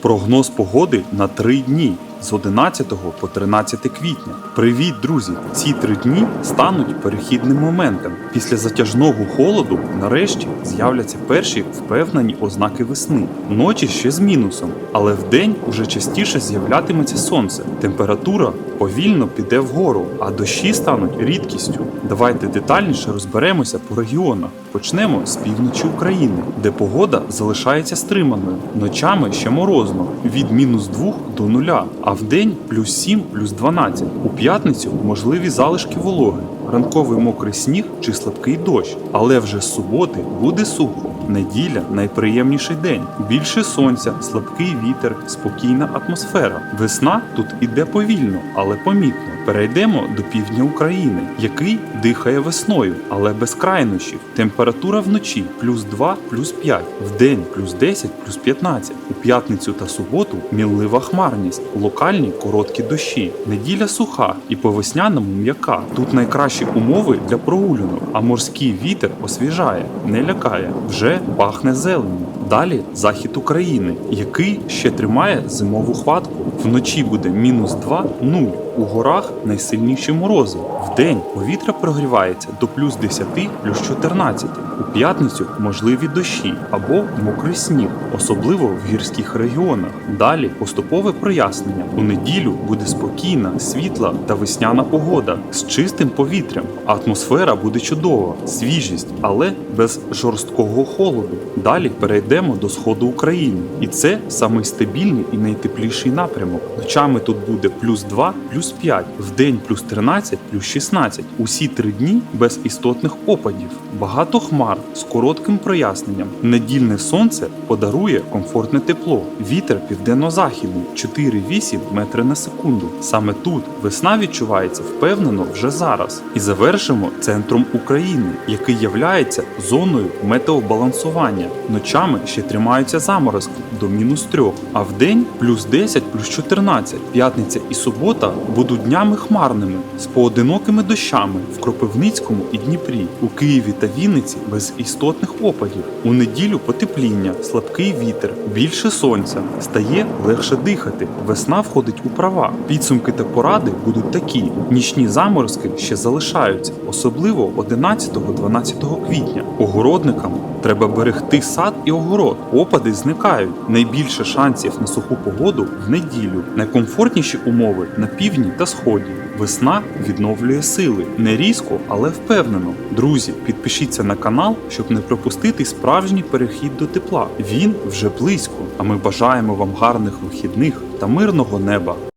Прогноз погоди на три дні з 11 по 13 квітня. Привіт, друзі! Ці три дні стануть перехідним моментом. Після затяжного холоду нарешті з'являться перші впевнені ознаки весни. Ночі ще з мінусом, але вдень уже частіше з'являтиметься сонце. Температура повільно піде вгору, а дощі стануть рідкістю. Давайте детальніше розберемося по регіонах. Почнемо з півночі України, де погода залишається стриманою. Ночами ще морозно від мінус 2 до 0, а в день плюс 7, плюс 12. У п'ятницю можливі залишки вологи, ранковий мокрий сніг чи слабкий дощ. Але вже з суботи буде сухо. Неділя найприємніший день. Більше сонця, слабкий вітер, спокійна атмосфера. Весна тут іде повільно, але помітно. Перейдемо до півдня України, який дихає весною, але без крайнощів. Температура вночі плюс 2, плюс 5, вдень плюс 10, плюс 15. У п'ятницю та суботу мінлива хмарність, локальні короткі дощі. Неділя суха і по весняному м'яка. Тут найкращі умови для прогулянок, а морський вітер освіжає, не лякає, вже пахне зеленню. Далі захід України, який ще тримає зимову хватку. Вночі буде мінус 2, 0. У горах найсильніші морози. Вдень повітря прогрівається до плюс 10, плюс 14. У п'ятницю можливі дощі або мокрий сніг, особливо в гірських регіонах. Далі поступове прояснення. У неділю буде спокійна, світла та весняна погода з чистим повітрям. Атмосфера буде чудова, свіжість, але без жорсткого холоду. Далі перейдемо до сходу України, і це самий стабільний і найтепліший напрямок. Ночами тут буде плюс 2, плюс 5, вдень плюс 13, плюс 16. Усі три дні без істотних опадів. Багато хмар з коротким проясненням. Недільне сонце подарує комфортне тепло. Вітер південно-західний 4-8 метри на секунду. Саме тут весна відчувається впевнено вже зараз. І завершимо центром України, який являється зоною метеобалансування. Ночами ще тримаються заморозки до мінус 3, а вдень плюс 10, плюс 14. П'ятниця і субота будуть днями хмарними з поодинокими дощами в Кропивницькому і Дніпрі, у Києві та Вінниці без істотних опадів. У неділю потепління, слабкий вітер, більше сонця, стає легше дихати. Весна входить у права. Підсумки та поради будуть такі: нічні заморозки ще залишаються, особливо 11-12 квітня. Огородникам треба берегти сад і огород. Опади зникають. Найбільше шансів на суху погоду в неділю. Найкомфортніші умови на півдні та сході. Весна відновлює сили не різко, але впевнено. Друзі, підпишіться на канал, щоб не пропустити справжній перехід до тепла. Він вже близько. А ми бажаємо вам гарних вихідних та мирного неба.